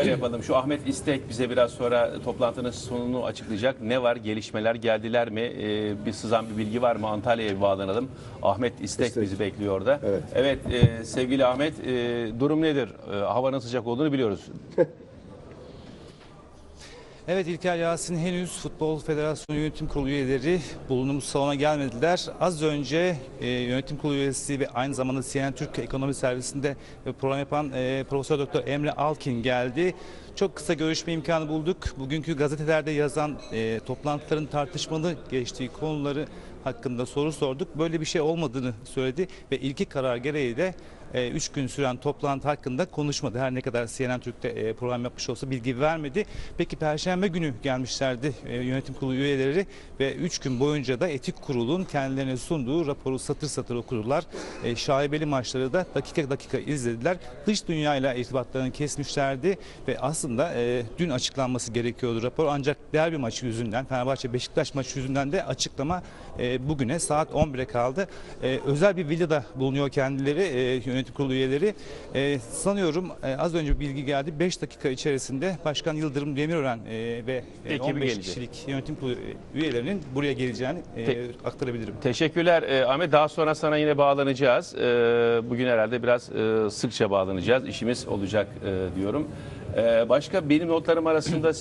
şöyle yapalım. Şu Ahmet İstek bize biraz sonra toplantının sonunu açıklayacak. Ne var? Gelişmeler geldiler mi? Ee, bir sızan bir bilgi var mı? Antalya'ya bir bağlanalım. Ahmet İstek, İstek. bizi bekliyor orada. Evet. Evet e, sevgili Ahmet e, durum nedir? E, havanın sıcak olduğunu biliyoruz. Evet İlker Yasin henüz Futbol Federasyonu Yönetim Kurulu üyeleri bulunduğumuz salona gelmediler. Az önce e, yönetim kurulu üyesi ve aynı zamanda CNN Türk Ekonomi Servisi'nde e, program yapan e, Profesör Doktor Emre Alkin geldi. Çok kısa görüşme imkanı bulduk. Bugünkü gazetelerde yazan e, toplantıların tartışmalı geçtiği konuları hakkında soru sorduk. Böyle bir şey olmadığını söyledi ve ilki karar gereği de 3 gün süren toplantı hakkında konuşmadı. Her ne kadar CNN Türk'te e, program yapmış olsa bilgi vermedi. Peki Perşembe günü gelmişlerdi e, yönetim kurulu üyeleri ve 3 gün boyunca da etik kurulun kendilerine sunduğu raporu satır satır okudular. E, şaibeli maçları da dakika dakika izlediler. Dış dünyayla irtibatlarını kesmişlerdi ve aslında e, dün açıklanması gerekiyordu rapor. Ancak derbi maçı yüzünden Fenerbahçe Beşiktaş maçı yüzünden de açıklama e, bugüne saat 11'e kaldı. E, özel bir villada bulunuyor kendileri e, yönetim kurulu üyeleri. E, sanıyorum e, az önce bilgi geldi. 5 dakika içerisinde Başkan Yıldırım Demirören e, ve e, Ekibi 15 gelecek. kişilik yönetim kurulu üyelerinin buraya geleceğini e, Te- aktarabilirim. Teşekkürler e, Ahmet. Daha sonra sana yine bağlanacağız. E, bugün herhalde biraz e, sıkça bağlanacağız. İşimiz olacak e, diyorum. E, başka benim notlarım arasında